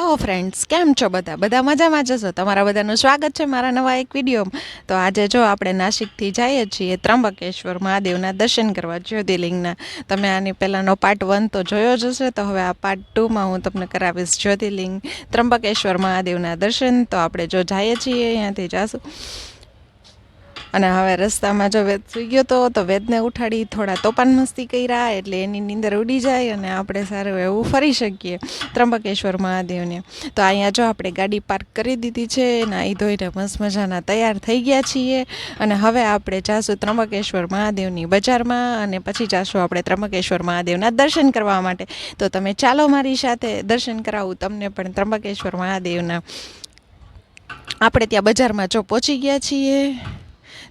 Hello friends કેમ છો બધા? બધા મજામાં જશો તમારા બધાનું સ્વાગત છે મારા નવા એક વિડીયોમાં. તો આજે જો આપણે નાસિકથી જઈએ છીએ ત્રંબકેશ્વર મહાદેવના દર્શન કરવા જ્યોતિર્લિંગના. તમે આની પહેલાંનો પાર્ટ વન તો જોયો જ હશે, તો હવે આ પાર્ટ ટુમાં હું તમને કરાવીશ જ્યોતિર્લિંગ ત્રંબકેશ્વર મહાદેવના દર્શન. તો આપણે જો જઈએ છીએ અહીંયાથી જાશું અને હવે રસ્તામાં જો વેદ સુઈ ગયો તો તો વેદને ઉઠાડી થોડા તોપાન મસ્તી કર્યા એટલે એની નીંદર ઉડી જાય અને આપણે સારું એવું ફરી શકીએ ત્રંબકેશ્વર મહાદેવને. તો અહીંયા જો આપણે ગાડી પાર્ક કરી દીધી છે, નાહી ધોઈને મસ્ત મજાના તૈયાર થઈ ગયા છીએ. અને હવે આપણે જાશું ત્રંબકેશ્વર મહાદેવની બજારમાં અને પછી જાશું આપણે ત્રંબકેશ્વર મહાદેવના દર્શન કરવા માટે. તો તમે ચાલો મારી સાથે દર્શન કરાવું તમને પણ ત્રંબકેશ્વર મહાદેવના. આપણે ત્યાં બજારમાં જો પહોંચી ગયા છીએ.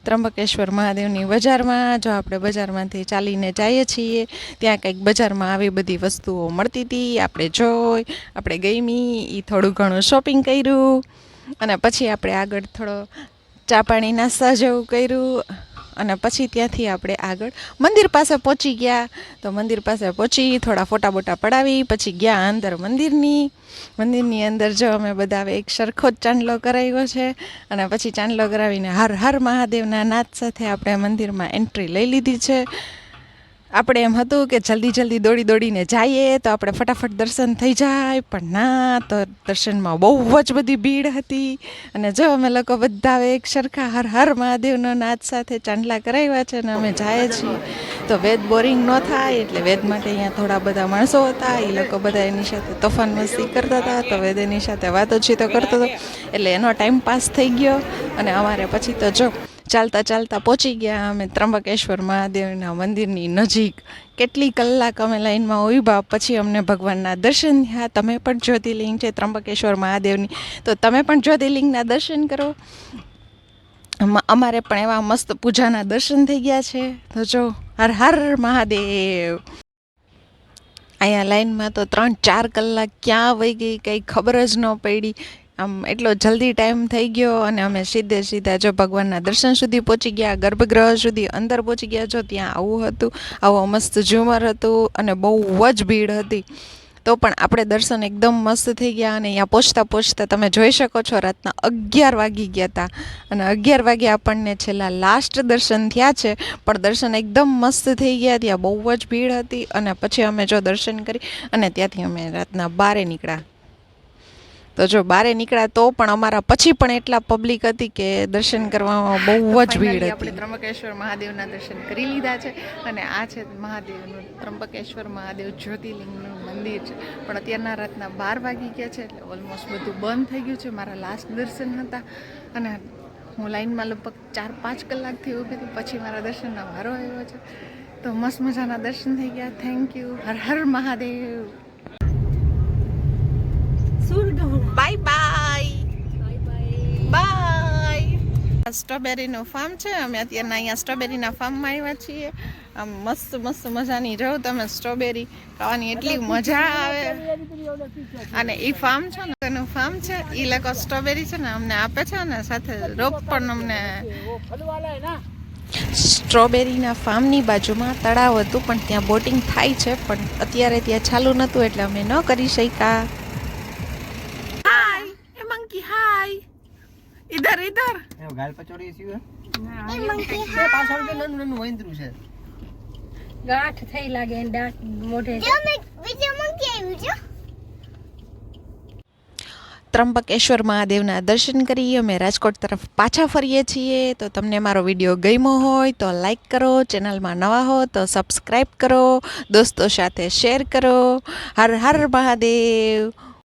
ત્રંબકેશ્વર મહાદેવની બજારમાં, જો આપણે બજારમાંથી ચાલીને જઈએ છીએ, ત્યાં કંઈક બજારમાં આવી બધી વસ્તુઓ મળતી હતી. આપણે જોઈ, આપણે ગમી એ થોડું ઘણું શોપિંગ કર્યું. અને પછી આપણે આગળ થોડો ચા પાણી નાસ્તા જેવું કર્યું. અને પછી ત્યાંથી આપણે આગળ મંદિર પાસે પહોંચી ગયા. તો મંદિર પાસે પહોંચી, થોડા ફોટા બોટા પડાવી, પછી ગયા અંદર મંદિરની. મંદિરની અંદર જો અમે બધા એક સરખો જ ચાંદલો કરાવ્યો છે અને પછી ચાંદલો કરાવીને હર હર મહાદેવના નાદ સાથે આપણે મંદિરમાં એન્ટ્રી લઈ લીધી છે. આપણે એમ હતું કે જલ્દી જલ્દી દોડી દોડીને જઈએ તો આપણે ફટાફટ દર્શન થઈ જાય, પણ ના, તો દર્શનમાં બહુ જ બધી ભીડ હતી. અને જો અમે લોકો બધા એક સરખા હર હર મહાદેવનો નાદ સાથે ચાંદલા કરાવ્યા છે અને અમે જાય છીએ. તો વેદ બોરિંગ ન થાય, એટલે વેદ માટે અહીંયા થોડા બધા માણસો હતા. એ લોકો બધા એની સાથે તોફાન મસ્તી કરતા હતા, તો વેદ એની સાથે વાતોચીતો કરતો હતો. એટલે એનો ટાઈમ પાસ થઈ ગયો અને અમારે પછી તો જો ચાલતા ચાલતા પહોંચી ગયા અમે ત્રંબકેશ્વર મહાદેવના મંદિરની નજીક. કેટલી કલાક અમે લાઈનમાં ઊભા પછી અમને ભગવાનના દર્શન થયા. તમે પણ જ્યોતિર્લિંગ છે ત્રંબકેશ્વર મહાદેવની. તો તમે પણ જ્યોતિર્લિંગના દર્શન કરો. અમારે પણ એવા મસ્ત પૂજાના દર્શન થઈ ગયા છે. તો જો, હર હર મહાદેવ. અહીંયા લાઈનમાં તો ત્રણ ચાર કલાક ક્યાં વહી ગઈ કંઈ ખબર જ ન પડી. આમ એટલો જલ્દી ટાઈમ થઈ ગયો અને અમે સીધે સીધા જો ભગવાનના દર્શન સુધી પહોંચી ગયા, ગર્ભગૃહ સુધી અંદર પહોંચી ગયા, જો ત્યાં આવું હતું, આવો મસ્ત ઝુમર હતું અને બહુ જ ભીડ હતી. તો પણ આપણે દર્શન એકદમ મસ્ત થઈ ગયા અને અહીંયા પહોંચતા પહોંચતા તમે જોઈ શકો છો, રાતના અગિયાર વાગી ગયા હતા. અને અગિયાર વાગે આપણને છેલ્લા લાસ્ટ દર્શન થયા છે, પણ દર્શન એકદમ મસ્ત થઈ ગયા, ત્યાં બહુ જ ભીડ હતી અને પછી અમે જો દર્શન કરી અને ત્યાંથી અમે રાતના બારે નીકળ્યા. તો જો બારે નીકળ્યા તો પણ અમારા પછી પણ એટલા પબ્લિક હતી કે દર્શન કરવામાં બહુ જ ભીડ હતી. આપણે ત્રંબકેશ્વર મહાદેવના દર્શન કરી લીધા છે અને આ છે મહાદેવનું ત્રંબકેશ્વર મહાદેવ જ્યોતિર્લિંગનું મંદિર છે. પણ અત્યારના રાતના બાર વાગી ગયા છે એટલે ઓલમોસ્ટ બધું બંધ થઈ ગયું છે. મારા લાસ્ટ દર્શન હતા અને હું લાઈનમાં લગભગ ચાર પાંચ કલાકથી ઊભી હતી. પછી મારા દર્શનનો વારો આવ્યો છે. તો મસ્ત મજાના દર્શન થઈ ગયા. Thank you Har Har Mahadev. Bye bye bye સ્ટ્રોબેરીનું farm છે. અમે અત્યારના અહીંયા સ્ટ્રોબેરીના ફાર્મમાં આવ્યા છીએ. આમ મસ્ત મસ્ત મજાની રહો તમે સ્ટ્રોબેરી ખાવાની એટલી મજા આવે. અને એ ફાર્મ છે ને એનું ફાર્મ છે. એ લોકો સ્ટ્રોબેરી છે ને અમને આપે છે ને સાથે રોપ પણ અમને સ્ટ્રોબેરીના ફાર્મની બાજુમાં તળાવ હતું પણ ત્યાં બોટિંગ થાય છે. પણ અત્યારે ત્યાં ચાલુ નહોતું એટલે અમે ન કરી શક્યા. ઇધર ઇધર એ ગાલ પચોડી છે એ પાછળ જે નન નન વૈંદ્રુ છે. ગાંઠ થઈ લાગે એને દાંત મોઢે. ત્રંબકેશ્વર મહાદેવના દર્શન કરી અમે રાજકોટ તરફ પાછા ફરીએ છીએ. તો તમને મારો વીડિયો ગમ્યો હોય તો લાઈક કરો ચેનલમાં નવા હો તો સબસ્ક્રાઈબ કરો દોસ્તો સાથે શેર કરો. હર હર મહાદેવ.